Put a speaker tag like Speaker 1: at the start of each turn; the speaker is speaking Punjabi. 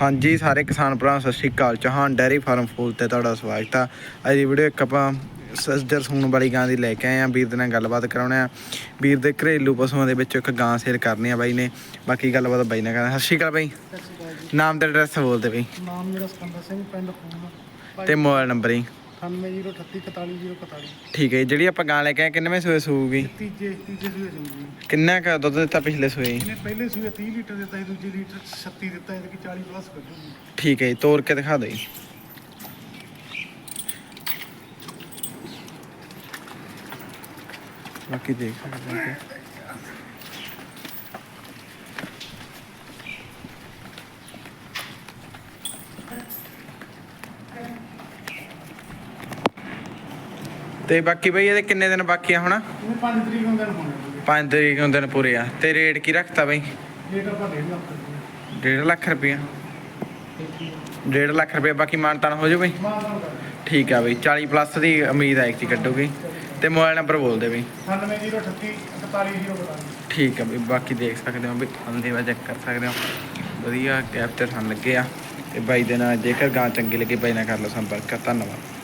Speaker 1: ਹਾਂਜੀ ਸਾਰੇ ਕਿਸਾਨ ਭਰਾ ਸਤਿ ਸ਼੍ਰੀ ਅਕਾਲ। ਚੌਹਾਨ ਡੈਰੀ ਫਾਰਮ ਫੂਲ ਤੇ ਤੁਹਾਡਾ ਸਵਾਗਤ ਆ। ਅੱਜ ਦੀ ਵੀਡੀਓ ਇੱਕ ਆਪਾਂ ਸਸਜਰ ਸੂਣ ਵਾਲੀ ਗਾਂ ਦੀ ਲੈ ਕੇ ਆਏ ਆ। ਵੀਰ ਦੇ ਨਾਲ ਗੱਲਬਾਤ ਕਰਾਉਣੇ ਆ। ਵੀਰ ਦੇ ਘਰੇਲੂ ਪਸ਼ੂਆਂ ਦੇ ਵਿੱਚੋਂ ਇੱਕ ਗਾਂ ਸੇਲ ਕਰਨੀ ਆ ਬਾਈ ਨੇ। ਬਾਕੀ ਗੱਲਬਾਤ ਬਾਈ ਨਾਲ ਕਰਾਂਗੇ। ਸਤਿ ਸ਼੍ਰੀ ਅਕਾਲ ਬਾਈ।
Speaker 2: ਸਤਿ ਸ਼੍ਰੀ ਅਕਾਲ ਜੀ।
Speaker 1: ਨਾਮ ਤੇ ਐਡਰੈਸ ਬੋਲਦੇ ਬਾਈ।
Speaker 2: ਨਾਮ ਮੇਰਾ ਸਿਕੰਦਰ ਸਿੰਘ ਪਿੰਡ ਖੂਨ।
Speaker 1: ਤੇ ਮੋਬਾਈਲ ਨੰਬਰ ਹੀ
Speaker 2: 9803841041
Speaker 1: ਠੀਕ ਹੈ ਜੀ। ਜਿਹੜੀ ਆਪਾਂ ਗਾਂ ਲੈ ਕੇ ਆਏ ਕਿੰਨਵੇਂ ਸੂਏ ਸੂਗੀ
Speaker 2: ਤੀਜੇ ਤੀਜੇ ਸੂਏ ਸੂਈ
Speaker 1: ਕਿੰਨਾ ਕੁ ਦੁੱਧ ਦਿੱਤਾ ਪਿਛਲੇ ਸੂਏ?
Speaker 2: ਇਹਨੇ ਪਹਿਲੇ ਸੂਏ 30 ਲੀਟਰ ਦਿੱਤਾ ਸੀ ਦੂਜੇ ਲੀਟਰ 36 ਦਿੱਤਾ ਇਹਦੇ ਕਿ 40 ਪਲੱਸ ਕੱਢੂਗੀ।
Speaker 1: ਠੀਕ ਹੈ ਜੀ ਤੋੜ ਕੇ ਦਿਖਾ ਦਿਓ ਜੀ। ਬਾਕੀ ਦੇਖ ਸਕਦੇ ਹੋ। ਤੇ ਬਾਕੀ ਬਈ ਇਹਦੇ ਕਿੰਨੇ ਦਿਨ ਬਾਕੀ ਆ ਹੁਣ?
Speaker 2: ਇਹਨੇ 5 ਤਰੀਕ ਨੂੰ ਦਿਨ ਹੋਣੇ ਜੀ
Speaker 1: 5 ਤਰੀਕ ਨੂੰ ਦਿਨ ਪੂਰੇ ਆ। ਤੇ ਰੇਟ ਕੀ ਰੱਖਤਾ ਬਈ?
Speaker 2: ਆਪਾਂ 1.5 ਲੱਖ ਰੁਪਏ
Speaker 1: 1.5 ਲੱਖ ਰੁਪਇਆ 1.5 ਲੱਖ ਰੁਪਇਆ ਬਾਕੀ ਮਾਨਤਾਨ ਹੋ ਜਾਊ ਬਈ? ਠੀਕ ਆ ਬਈ 40 ਪਲੱਸ ਦੀ ਉਮੀਦ ਹੈ ਕਿ ਕੱਢੂਗੀ। ਤੇ ਮੋਬਾਈਲ ਨੰਬਰ ਬੋਲ ਦੇ ਬਈ।
Speaker 2: 9803841042
Speaker 1: ਠੀਕ ਆ ਬਈ ਬਾਕੀ ਦੇਖ ਸਕਦੇ ਹੋ ਵੀ ਅੰਦੇ ਵਾ ਚੈੱਕ ਕਰ ਸਕਦੇ ਹੋ। ਵਧੀਆ ਕੈਪ ਤੇ ਥਣ ਲੱਗੇ ਆ। ਤੇ ਬਾਈ ਦੇ ਨਾਲ ਜੇਕਰ ਗਾਂ ਚੰਗੀ ਲੱਗੇ ਬਾਈ ਨਾਲ ਕਰ ਲਓ ਸੰਪਰਕ। ਧੰਨਵਾਦ।